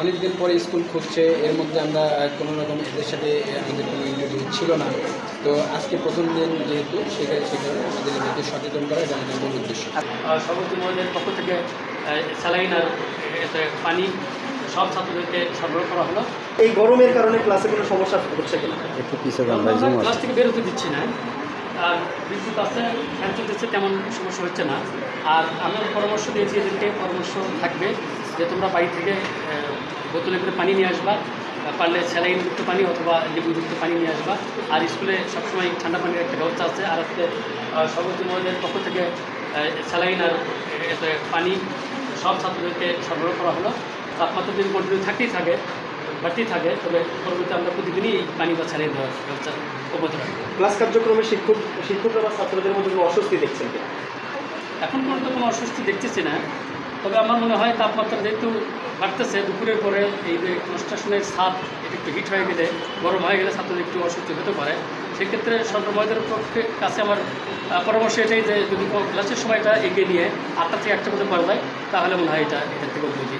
অনেকদিন পরে স্কুল খুঁজছে। এর মধ্যে আমরা কোনো রকম এদের সাথে আমাদের কোনো ইন্টারভিউ ছিল না। তো আজকে প্রথম দিন যেহেতু সেখানে সেখানে আমাদের এদেরকে সচেতন করা এটা আমাদের মূল উদ্দেশ্য। আর সভাপতি মহোদয়ের পক্ষ থেকে স্যালাইন আর এতে পানি সব ছাত্রদেরকে সরবরাহ করা হলো। এই গরমের কারণে ক্লাসে কোনো সমস্যা হচ্ছে কিনা? একটু পিছিয়ে ক্লাস থেকে বেরোতে দিচ্ছি না। আর বিদ্যুৎ আছে ফ্যান চলতেছে তেমন সমস্যা হচ্ছে না। আর আমরা পরামর্শ দিয়েছি এদেরকে পরামর্শ থাকবে। যে তোমরা বাড়ি থেকে বোতলে করে পানি নিয়ে আসবা পারলে স্যালাইনযুক্ত পানি অথবা লেবুযুক্ত পানি নিয়ে আসবা। আর স্কুলে সবসময় ঠান্ডা পানির একটা ব্যবস্থা আছে। আর আজকে সভাপতি মহোদয়ের পক্ষ থেকে স্যালাইন আর এতে পানি সব ছাত্রদেরকে সরবরাহ করা হলো। তাপমাত্রা যদি কন্টিনিউ থাকতেই থাকে বাড়তেই থাকে তবে পরবর্তীতে আমরা প্রতিদিনই এই পানি বা স্যালাইন দেওয়ার ব্যবস্থা অব্যাহত রাখব। ক্লাস কার্যক্রমে শিক্ষক শিক্ষকরা বা ছাত্রদের মধ্যে কোনো অস্বস্তি দেখছেন এখন পর্যন্ত কোনো অস্বস্তি দেখতেছি না। তবে আমার মনে হয় তাপমাত্রা যেহেতু বাড়তেছে, দুপুরের পরে এই যে কনস্ট্রাকশনের ছাদ একটু হিট হয়ে গেলে, গরম হয়ে গেলে ছাত্রদের একটু অসুস্থ হতে পারে। সেক্ষেত্রে সর্বময়দের পক্ষে কাছে আমার পরামর্শ এটাই যে যদি ক্লাসের সময়টা এগিয়ে নিয়ে আটটা থেকে একটা মধ্যে করা যায়, তাহলে মনে হয় এটা এটা থেকে বুঝি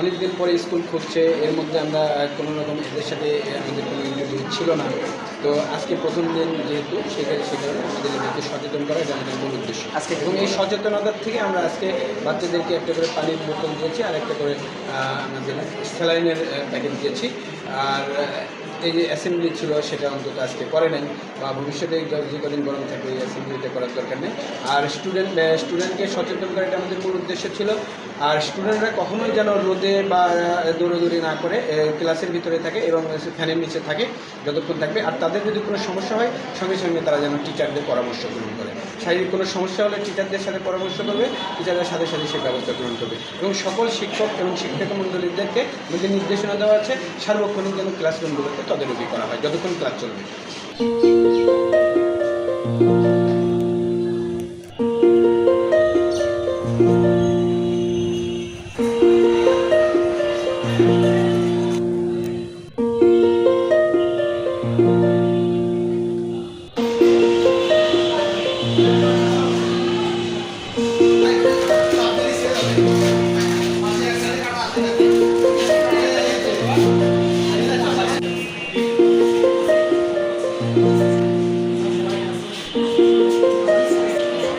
অনেকদিন পরে স্কুল খুলছে এর মধ্যে আমরা কোনো রকম এদের সাথে আমাদের কোনো ইন্টারভিউ ছিল না। তো আজকে প্রথম দিন যেহেতু সেখানে সেখানে আমাদের এদেরকে সচেতন করা এটা আমাদের মূল উদ্দেশ্য। আজকে এবং এই সচেতনতার থেকে আমরা আজকে বাচ্চাদেরকে একটা করে পানির বোতল দিয়েছি আর একটা করে আমাদের স্যালাইনের প্যাকেট দিয়েছি। আর এই যে অ্যাসেম্বলি ছিল, সেটা অন্তত আজকে করে নাই, বা ভবিষ্যতে য- কদিন গরম থাকবে, এই অ্যাসেম্বলিতে করার দরকার নেই। আর স্টুডেন্ট স্টুডেন্টকে সচেতন করা এটা আমাদের মূল উদ্দেশ্য ছিল। আর স্টুডেন্টরা কখনোই যেন রোদে বা দৌড়াদৌড়ি না করে ক্লাসের ভিতরে থাকে এবং ফ্যানের নিচে থাকে, যতক্ষণ থাকবে। আর তাদের যদি কোনো সমস্যা হয়, সঙ্গে সঙ্গে তারা যেন টিচারদের পরামর্শ গ্রহণ করে। শারীরিক কোনো সমস্যা হলে টিচারদের সাথে পরামর্শ করবে টিচারদের সাথে সাথে সে ব্যবস্থা গ্রহণ করবে। এবং সকল শিক্ষক এবং শিক্ষক মণ্ডলীদেরকে যে নির্দেশনা দেওয়া আছে, সার্বক্ষণিক যেন ক্লাসরুমগুলোতে তদারকি করা হয় যতক্ষণ ক্লাস চলবে।